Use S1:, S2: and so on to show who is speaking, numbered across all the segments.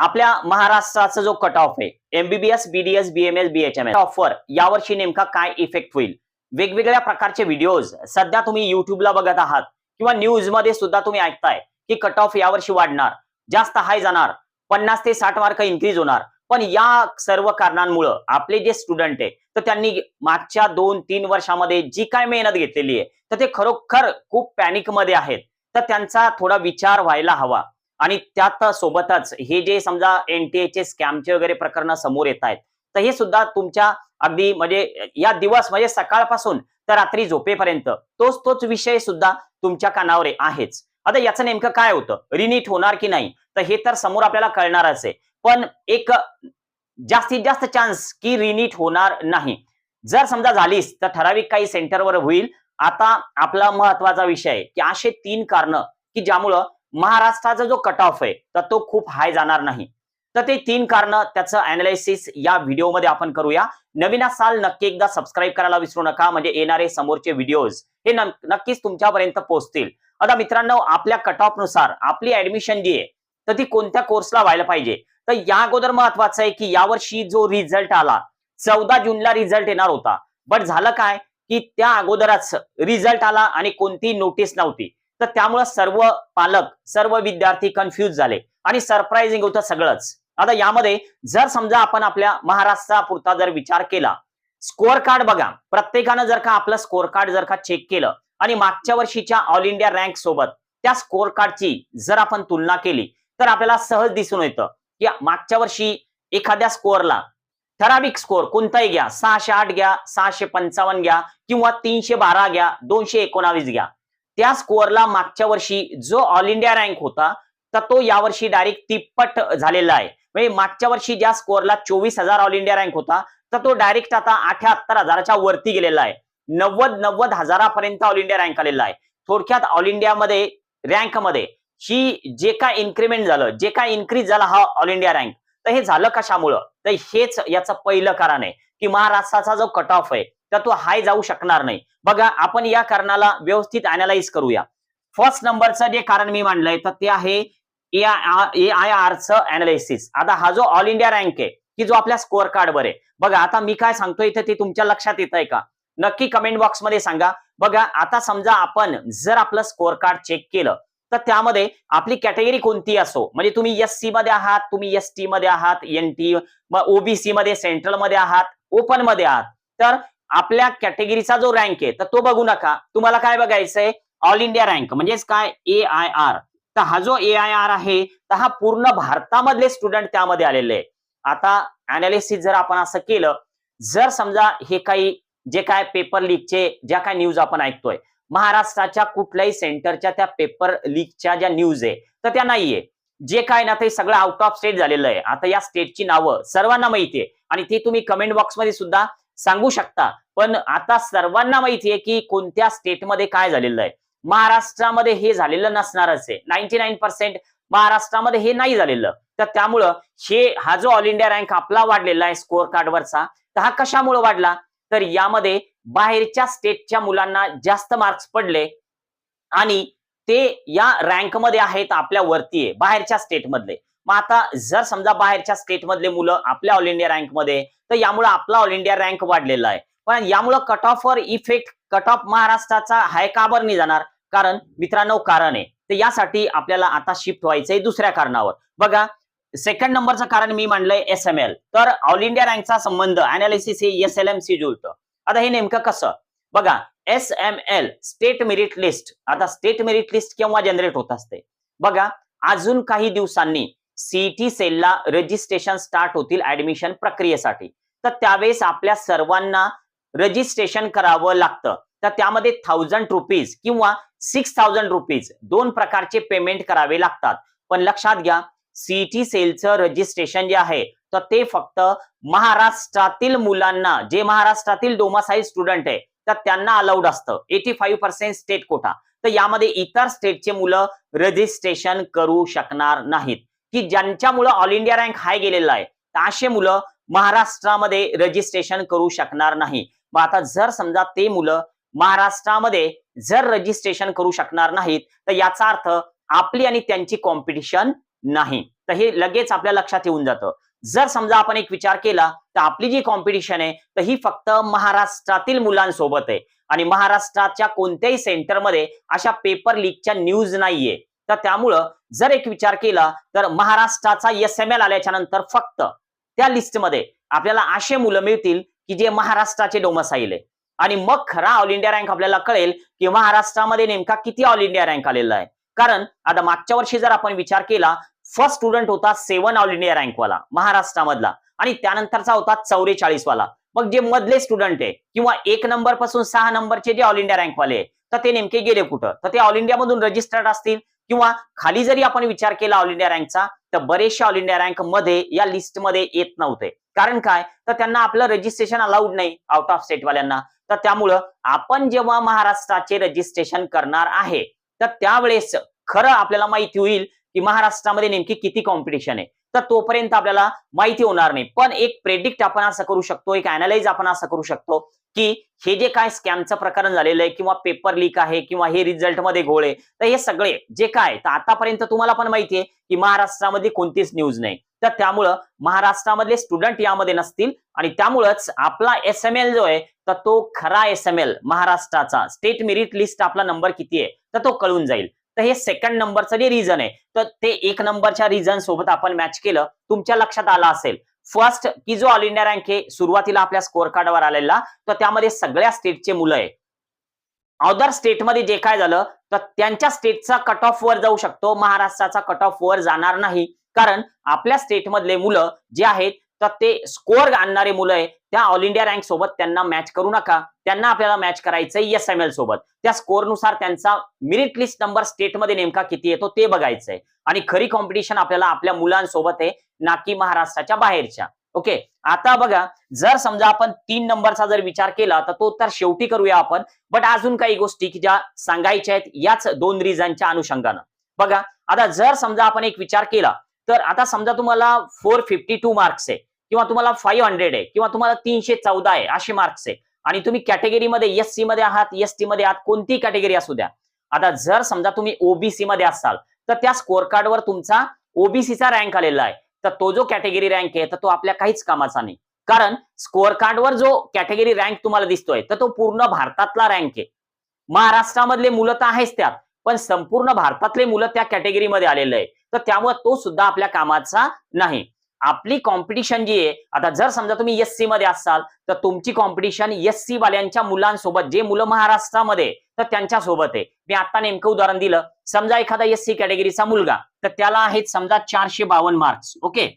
S1: आपल्या महाराष्ट्राचा जो कट ऑफ आहे MBBS BDS BMS BHMS offer यावर्षी नेमका काय इफेक्ट होईल? वेगवेगळ्या प्रकारचे व्हिडिओज सध्या तुम्ही युट्यूबला बघत आहात किंवा न्यूजमध्ये सुद्धा तुम्ही ऐकताय की कट ऑफ यावर्षी वाढणार जास्त हाय जाणार पन्नास ते साठ मार्क इन्क्रीज होणार. पण या सर्व कारणांमुळं आपले जे स्टुडंट आहे तर त्यांनी मागच्या दोन तीन वर्षामध्ये जी काय मेहनत घेतलेली आहे तर ते खरोखर खूप पॅनिकमध्ये आहेत. तर त्यांचा थोडा विचार व्हायला हवा. आणि त्यात सोबतच हे जे समजा एनटीएचे स्कॅमचे वगैरे प्रकरण समोर येत आहेत तर हे सुद्धा तुमच्या अगदी म्हणजे या दिवस म्हणजे सकाळपासून तर रात्री झोपेपर्यंत तोच तोच विषय सुद्धा तुमच्या कानावर आहेच. आता याचं नेमकं काय होतं? रिनीट होणार की नाही? तर हे तर समोर आपल्याला कळणारच आहे. पण एक जास्तीत जास्त चान्स की रिनीट होणार नाही. जर समजा झालीस तर ठराविक काही सेंटरवर होईल. आता आपला महत्त्वाचा विषय आहे की असे तीन कारण की ज्यामुळं महाराष्ट्राचा जो कट ऑफ आहे तर तो खूप हाय जाणार नाही. तर ते तीन कारण त्याचं अनालिसिस या व्हिडिओमध्ये आपण करूया. नवीन साल नक्की एकदा सबस्क्राईब करायला विसरू नका म्हणजे येणारे समोरचे व्हिडिओज हे नक्कीच तुमच्यापर्यंत पोहोचतील. आता मित्रांनो आपल्या कट ऑफनुसार आपली ऍडमिशन जी आहे तर ती कोणत्या कोर्सला व्हायला पाहिजे? तर या अगोदर महत्वाचं आहे की यावर्षी जो रिझल्ट आला चौदा जूनला रिझल्ट येणार होता. बट झालं काय? की त्या अगोदरच रिझल्ट आला आणि कोणती नोटीस नव्हती. तर त्यामुळे सर्व पालक सर्व विद्यार्थी कन्फ्युज झाले. आणि सरप्राइझिंग होतं सगळंच. आता यामध्ये जर समजा आपण आपल्या महाराष्ट्रापुरता जर विचार केला स्कोअर कार्ड बघा. प्रत्येकानं जर का आपलं स्कोअर कार्ड जर का चेक केलं आणि मागच्या वर्षीच्या ऑल इंडिया रँक सोबत त्या स्कोअर कार्डची जर आपण तुलना केली तर आपल्याला सहज दिसून येतं की मागच्या वर्षी एखाद्या स्कोअरला ठराविक स्कोअर कोणताही घ्या. सहाशे आठ घ्या सहाशे पंचावन्न घ्या किंवा तीनशे बारा घ्या दोनशे एकोणावीस घ्या. त्या स्कोअरला मागच्या वर्षी जो ऑल इंडिया रँक होता तर तो यावर्षी डायरेक्ट तिप्पट झालेला आहे. म्हणजे मागच्या वर्षी ज्या स्कोअरला चोवीस हजार ऑल इंडिया रँक होता तर तो डायरेक्ट आता अठ्याहत्तर हजाराच्या वरती गेलेला आहे. नव्वद नव्वद हजारापर्यंत ऑल इंडिया रँक आलेला आहे. थोडक्यात ऑल इंडियामध्ये रँकमध्ये ही जे काय इन्क्रीमेंट झालं जे काय इन्क्रीज झाला हा ऑल इंडिया रँक तर हे झालं कशामुळं? तर हेच याचं पहिलं कारण आहे की महाराष्ट्राचा जो कट ऑफ आहे तर तो हाय जाऊ शकणार नाही. बघा आपण या कारणाला व्यवस्थित अनालाइज करूया. फर्स्ट नंबरचं जे कारण मी मांडलंय तर ते आहे ए आय आरचं अनालिसिस आता हा जो ऑल इंडिया रँक आहे की जो आपल्या स्कोअर कार्डवर आहे. बघा आता मी काय सांगतोय इथे ते तुमच्या लक्षात येत आहे का? नक्की कमेंट बॉक्समध्ये सांगा. बघा आता समजा आपण जर आपलं स्कोअर कार्ड चेक केलं तर त्यामध्ये आपली कॅटेगरी कोणती असो? म्हणजे तुम्ही एस सी मध्ये आहात तुम्ही एस टी मध्ये आहात एन टी ओबीसी मध्ये सेंट्रलमध्ये आहात ओपनमध्ये आहात. तर आपल्या कॅटेगरीचा जो रँक आहे तर तो बघू नका. तुम्हाला काय बघायचंय? ऑल इंडिया रँक म्हणजेच काय? ए आय आर तर हा जो ए आय आर आहे तर हा पूर्ण भारतामधले स्टुडंट त्यामध्ये आलेले आहे आता अनालिसिस जर आपण असं केलं जर समजा हे काही जे काय पेपर लीकचे ज्या काय न्यूज आपण ऐकतोय महाराष्ट्राच्या कुठल्याही सेंटरच्या त्या पेपर लीकच्या ज्या न्यूज आहे तर त्या नाहीये. जे काय ना ते सगळं आउट ऑफ स्टेट झालेलं आहे. आता या स्टेटची नावं सर्वांना माहिती आहे. आणि ते तुम्ही कमेंट बॉक्समध्ये सुद्धा सांगू शकता. पण आता सर्वांना माहितीये की कोणत्या स्टेटमध्ये काय झालेलं आहे. महाराष्ट्रामध्ये हे झालेलं नसणारच आहे. नाईन्टी नाईन पर्सेंट महाराष्ट्रामध्ये हे नाही झालेलं. तर त्यामुळं हे हा जो ऑल इंडिया रँक आपला वाढलेला आहे स्कोअर कार्डवरचा तर हा कशामुळे वाढला? तर यामध्ये बाहेरच्या स्टेटच्या मुलांना जास्त मार्क्स पडले आणि ते या रँकमध्ये आहेत आपल्या वरती आहे बाहेरच्या स्टेटमधले मग आता जर समजा बाहेरच्या स्टेटमधले मुलं आपल्या ऑल इंडिया रँकमध्ये तर यामुळे आपला ऑल इंडिया रँक वाढलेला आहे. पण यामुळं कट ऑफ वर इफेक्ट कट ऑफ महाराष्ट्राचा हाय का बरं नाही जाणार? कारण मित्रांनो कारण आहे. तर यासाठी आपल्याला आता शिफ्ट व्हायचंय दुसऱ्या कारणावर. बघा सेकंड नंबरचं कारण मी मांडलंय एस एम एल तर ऑल इंडिया रँकचा संबंध अनालिसिस हे एस एल एम सी जुळतं. आता हे नेमकं कसं? बघा S M L state merit list आता स्टेट मेरिट लिस्ट केव्हा जनरेट होत असते? बघा अजून काही दिवसांनी सीईटी सेलला रजिस्ट्रेशन स्टार्ट होतील ऍडमिशन प्रक्रियेसाठी. तर त्यावेळेस आपल्या सर्वांना रजिस्ट्रेशन करावं लागतं. तर त्यामध्ये थाउजंड रुपीज किंवा सिक्स थाउजंड रुपीज दोन प्रकारचे पेमेंट करावे लागतात. पण लक्षात घ्या सीईटी सेलचं रजिस्ट्रेशन जे आहे तर ते फक्त महाराष्ट्रातील मुलांना जे महाराष्ट्रातील डोमासाईल स्टुडंट आहे तर त्यांना अलाउड असतं. Eighty five percent state quota तर यामध्ये इतर स्टेटचे मुलं रजिस्ट्रेशन करू शकणार नाहीत. की ज्यांच्यामुळं ऑल इंडिया रँक हाय गेलेला आहे. तर असे मुलं महाराष्ट्रामध्ये रजिस्ट्रेशन करू शकणार नाही. मग आता जर समजा ते मुलं महाराष्ट्रामध्ये जर रजिस्ट्रेशन करू शकणार नाहीत तर याचा अर्थ आपली आणि त्यांची कॉम्पिटिशन नाही. तर हे लगेच आपल्या लक्षात येऊन जातं. जर समजा आपण एक विचार केला तर आपली जी कॉम्पिटिशन आहे तर ही फक्त महाराष्ट्रातील मुलांसोबत आहे. आणि महाराष्ट्राच्या कोणत्याही सेंटरमध्ये अशा पेपर लीकच्या न्यूज नाहीये. तर त्यामुळं जर एक विचार केला तर महाराष्ट्राचा एस एम एल आल्याच्यानंतर फक्त त्या लिस्टमध्ये आपल्याला असे मुलं मिळतील की जे महाराष्ट्राचे डोमसाईल आहे. आणि मग खरा ऑल इंडिया रँक आपल्याला कळेल की महाराष्ट्रामध्ये नेमका किती ऑल इंडिया रँक आलेला आहे. कारण आता मागच्या वर्षी जर आपण विचार केला फर्स्ट स्टुडंट होता सेवन ऑल इंडिया रँकवाला महाराष्ट्रामधला. आणि त्यानंतरचा होता चौवेचाळीसवाला मग जे मधले स्टुडंट आहे किंवा एक नंबरपासून सहा नंबरचे जे ऑल इंडिया रँकवाले आहे तर ते नेमके गेले कुठं? तर ते ऑल इंडिया मधून रजिस्टर्ड असतील. किंवा खाली जरी आपण विचार केला ऑल इंडिया रँकचा तर बरेचशा ऑल इंडिया रँकमध्ये या लिस्टमध्ये येत नव्हते. कारण काय? तर त्यांना आपलं रजिस्ट्रेशन अलाउड नाही आउट ऑफ स्टेट वाल्यांना. तर त्यामुळं आपण जेव्हा महाराष्ट्राचे रजिस्ट्रेशन करणार आहे तर त्यावेळेस खरं आपल्याला माहिती होईल की महाराष्ट्रामध्ये नेमकी किती कॉम्पिटिशन आहे. तर तोपर्यंत आपल्याला माहिती होणार नाही. पण एक प्रेडिक्ट आपण असं करू शकतो एक अनालाइज आपण असं करू शकतो की हे जे काय स्कॅमचं प्रकरण झालेलं आहे किंवा पेपर लीक आहे किंवा हे रिझल्टमध्ये तर हे सगळे जे काय तर आतापर्यंत तुम्हाला पण माहिती आहे की महाराष्ट्रामध्ये कोणतीच न्यूज नाही. तर त्यामुळं महाराष्ट्रामधले स्टुडंट यामध्ये नसतील आणि त्यामुळंच आपला एस एम एल जो आहे तर तो खरा एस एम एल महाराष्ट्राचा स्टेट मेरिट लिस्ट आपला नंबर किती आहे तर तो कळून जाईल. तर हे सेकंड नंबरचं जे रिझन आहे तर ते एक नंबरच्या रिझन सोबत आपण मॅच केलं तुमच्या लक्षात आलं असेल. फर्स्ट की जो ऑल इंडिया रँक आहे सुरुवातीला आपल्या स्कोअर कार्डवर आलेला तर त्यामध्ये सगळ्या स्टेटचे मुलं आहे अदर स्टेटमध्ये जे काय झालं तर त्यांच्या स्टेटचा कट ऑफ वर जाऊ शकतो महाराष्ट्राचा कट ऑफ वर जाणार नाही. कारण आपल्या स्टेटमधले मुलं जे आहेत तर ते स्कोअर आणणारे मुलं आहे त्या ऑल इंडिया रँक सोबत त्यांना मॅच करू नका. त्यांना आपल्याला मॅच करायचंय एस एम एल सोबत. त्या स्कोअरनुसार त्यांचा मेरिट लिस्ट नंबर स्टेटमध्ये नेमका किती येतो ते बघायचंय. आणि खरी कॉम्पिटिशन आपल्याला आपल्या मुलांसोबत आहे. ना की महाराष्ट्राच्या बाहेरच्या. ओके आता बघा जर समजा आपण तीन नंबरचा जर विचार केला तर तो तर शेवटी करूया आपण. बट अजून काही गोष्टी की ज्या सांगायच्या आहेत याच दोन रिझनच्या अनुषंगानं. बघा आता जर समजा आपण एक विचार केला तर आता समजा तुम्हाला फोर फिफ्टी टू मार्क्स आहे किंवा तुम्हाला फाईव्ह हंड्रेड आहे किंवा तुम्हाला तीनशे चौदा आहे असे मार्क्स आहे. आणि तुम्ही कॅटेगरीमध्ये एस सी मध्ये आहात एस टी मध्ये आहात कोणती कॅटेगरी असू द्या. आता जर समजा तुम्ही ओबीसी मध्ये असाल तर त्या स्कोअर कार्डवर तुमचा ओबीसीचा रँक आलेला आहे. तर तो जो कॅटेगरी रँक आहे तर तो आपल्या काहीच कामाचा नाही. कारण स्कोअर कार्डवर जो कॅटेगरी रँक तुम्हाला दिसतोय तर तो पूर्ण भारतातला रँक आहे. महाराष्ट्रामधले मुलं तर आहेच त्यात पण संपूर्ण भारतातले मुलं त्या कॅटेगरीमध्ये आलेलं आहे तर त्यामुळे तो सुद्धा आपल्या कामाचा नाही. आपली कॉम्पिटिशन जी आहे आता जर समजा तुम्ही एस सी मध्ये असाल तर तुमची कॉम्पिटिशन एस सी वाल्यांच्या मुलांसोबत जे मुलं महाराष्ट्रामध्ये तर त्यांच्यासोबत आहे. मी आता नेमकं उदाहरण दिलं. समजा एखादा एस सी कॅटेगरीचा मुलगा तर त्याला आहेत समजा चारशे बावन्न मार्क्स ओके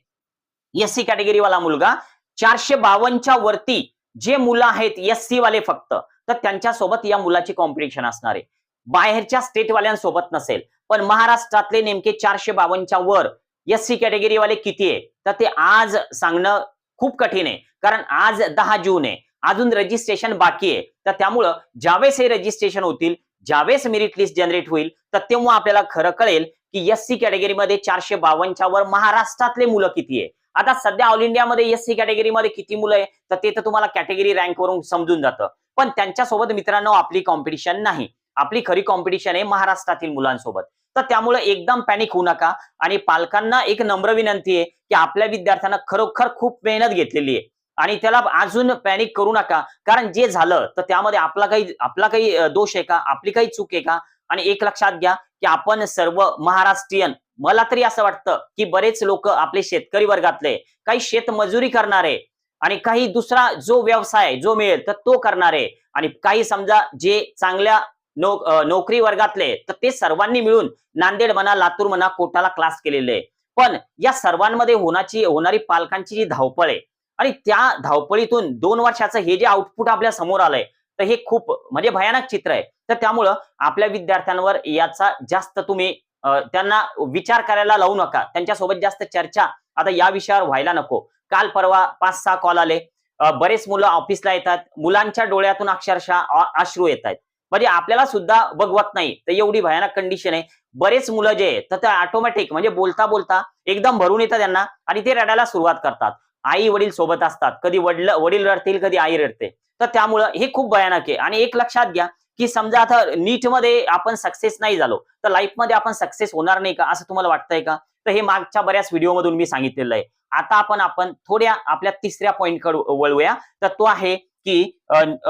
S1: एस सी कॅटेगरीवाला मुलगा चारशे बावन्नच्या वरती जे मुलं आहेत एस सी वाले फक्त तर त्यांच्यासोबत या मुलाची कॉम्पिटिशन असणार आहे. बाहेरच्या स्टेटवाल्यांसोबत नसेल पण महाराष्ट्रातले नेमके चारशे बावन्नच्या वर एस सी कॅटेगरीवाले किती आहे? तर ते आज सांगणं खूप कठीण आहे. कारण आज दहा जून आहे. अजून रजिस्ट्रेशन बाकी आहे. तर त्यामुळं ज्यावेळेस हे रजिस्ट्रेशन होतील ज्यावेळेस मेरिट लिस्ट जनरेट होईल तर तेव्हा आपल्याला खरं कळेल की एस सी कॅटेगरीमध्ये चारशे बावनच्या वर महाराष्ट्रातले मुलं किती आहे. आता सध्या ऑल इंडियामध्ये एस सी कॅटेगरीमध्ये किती मुलं आहे? तर ते तर तुम्हाला कॅटेगरी रँक वरून समजून जातं. पण त्यांच्यासोबत मित्रांनो आपली कॉम्पिटिशन नाही. आपली खरी कॉम्पिटिशन आहे महाराष्ट्रातील मुलांसोबत. तर त्यामुळे एकदम पॅनिक होऊ नका. आणि पालकांना एक नम्र विनंती आहे की आपल्या विद्यार्थ्यांना खरोखर खूप मेहनत घेतलेली आहे. आणि त्याला अजून पॅनिक करू नका. कारण जे झालं तर त्यामध्ये आपला काही आपला काही दोष आहे का? आपली काही चूक आहे का? आणि एक लक्षात घ्या की आपण सर्व महाराष्ट्रीयन मला तरी असं वाटतं की बरेच लोक आपले शेतकरी वर्गातले काही शेतमजुरी करणारे आणि काही दुसरा जो व्यवसाय जो मिळेल तर तो करणारे आणि काही समजा जे चांगल्या नो नोकरी वर्गातले तर ते सर्वांनी मिळून नांदेड म्हणा लातूर म्हणा कोटाला क्लास केलेले. आहे पण या सर्वांमध्ये होण्याची होणारी पालकांची जी धावपळ आहे आणि त्या धावपळीतून दोन वर्षाचं हे जे आउटपुट आपल्यासमोर आलंय तर हे खूप म्हणजे भयानक चित्र आहे. तर त्यामुळं आपल्या विद्यार्थ्यांवर याचा जास्त तुम्ही त्यांना विचार करायला लावू नका. त्यांच्यासोबत जास्त चर्चा आता या विषयावर व्हायला नको. काल परवा पाच सहा कॉल आले बरेच मुलं ऑफिसला येतात. मुलांच्या डोळ्यातून अक्षरशः अश्रू येत आहेत म्हणजे आपल्याला सुद्धा बघवत नाही. तर एवढी भयानक कंडिशन आहे. बरेच मुलं जे आहेत तर ते ऑटोमॅटिक म्हणजे बोलता बोलता एकदम भरून येतं त्यांना आणि ते रडायला सुरुवात करतात. आई वडील सोबत असतात. कधी वडील वडील रडतील कधी आई रडते. तर त्यामुळं हे खूप भयानक आहे. आणि एक लक्षात घ्या की समजा आता नीटमध्ये आपण सक्सेस नाही झालो तर लाईफमध्ये आपण सक्सेस होणार नाही का? असं तुम्हाला वाटतंय का? तर हे मागच्या बऱ्याच व्हिडिओ मधून मी सांगितलेलं आहे. आता आपण आपण थोड्या आपल्या तिसऱ्या पॉईंटकडे वळूया. तर तो आहे की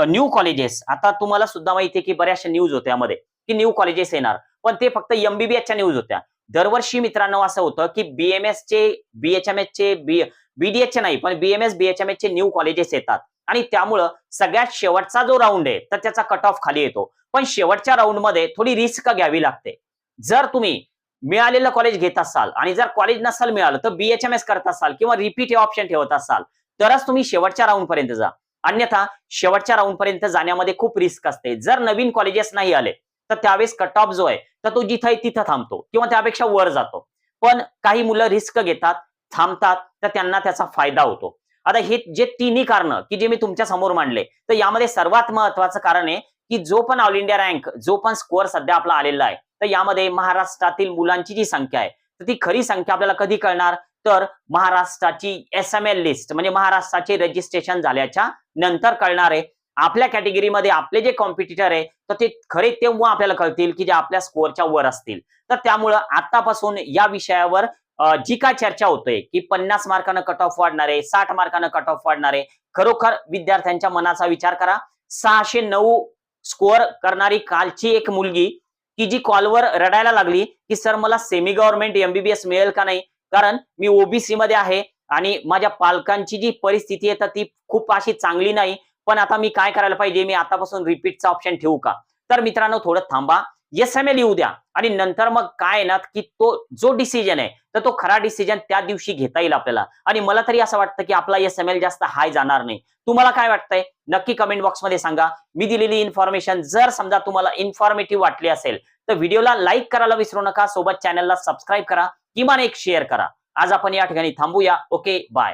S1: न्यू कॉलेजेस आता तुम्हाला सुद्धा माहिती आहे की बऱ्याचशा न्यूज होत्या यामध्ये की न्यू कॉलेजेस येणार. पण ते फक्त एमबीबीएसच्या न्यूज होत्या. दरवर्षी मित्रांनो असं होतं की बीएमएस चे बीएचएमएस चे बी बीडीएच चे नाही पण बीएमएस बीएचएमएस चे न्यू कॉलेजेस येतात. आणि त्यामुळं सगळ्यात शेवटचा जो राऊंड आहे तर त्याचा कट ऑफ खाली येतो. पण शेवटच्या राऊंडमध्ये थोडी रिस्क घ्यावी लागते. जर तुम्ही मिळालेलं कॉलेज घेत असाल आणि जर कॉलेज नसाल मिळालं तर बीएचएमएस करत असाल किंवा रिपीट हे ऑप्शन ठेवत असाल तरच तुम्ही शेवटच्या राऊंड पर्यंत जा. अन्यथा शेवटच्या राऊंड पर्यंत जाण्यामध्ये खूप रिस्क असते. जर नवीन कॉलेजेस नाही आले तर त्यावेळेस कट ऑफ जो आहे तर तो जिथं आहे तिथं थांबतो किंवा त्यापेक्षा वर जातो. पण काही मुलं रिस्क घेतात थांबतात तर त्यांना त्याचा फायदा होतो. आता हे जे तिन्ही कारण की जे मी तुमच्यासमोर मांडले तर यामध्ये सर्वात महत्वाचं कारण आहे की जो पण ऑल इंडिया रँक जो पण स्कोअर सध्या आपला आलेला आहे तर यामध्ये महाराष्ट्रातील मुलांची जी संख्या आहे तर ती खरी संख्या आपल्याला कधी कळणार? तर महाराष्ट्राची एस एम एल लिस्ट म्हणजे महाराष्ट्राचे रजिस्ट्रेशन झाल्याच्यानंतर कळणार आहे. आपल्या कॅटेगरीमध्ये आपले जे कॉम्पिटिटर आहे तर ते खरे तेव्हा आपल्याला कळतील की जे आपल्या स्कोअरच्या वर असतील. तर त्यामुळं आतापासून या विषयावर जी काय चर्चा होते की पन्नास मार्कानं कट ऑफ वाढणार आहे साठ मार्कानं कट ऑफ वाढणार आहे खरोखर विद्यार्थ्यांच्या मनाचा विचार करा. सहाशे नऊ स्कोअर करणारी कालची एक मुलगी की जी कॉलवर रडायला लागली की सर मला सेमी गव्हर्नमेंट एमबीबीएस मिळेल का नाही? कारण मी ओबीसी मध्ये आहे आणि माझ्या पालकांची जी परिस्थिती आहे तर ती खूप अशी चांगली नाही. पण आता मी काय करायला पाहिजे? मी आतापासून रिपीटचा ऑप्शन ठेवू का? तर मित्रांनो थोडं थांबा. एस एम एल येऊ द्या. आणि नंतर मग काय ना की तो जो डिसिजन आहे तर तो खरा डिसिजन त्या दिवशी घेता येईल आपल्याला. आणि मला तरी असं वाटतं की आपला एस एम एल जास्त हाय जाणार नाही. तुम्हाला काय वाटतंय? नक्की कमेंट बॉक्समध्ये सांगा. मी दिलेली इन्फॉर्मेशन जर समजा तुम्हाला इन्फॉर्मेटिव्ह वाटली असेल तर व्हिडिओला लाईक करायला विसरू नका सोबत चॅनलला सबस्क्राईब करा किमान एक शेअर करा. आज आपण या ठिकाणी थांबूया. Okay bye.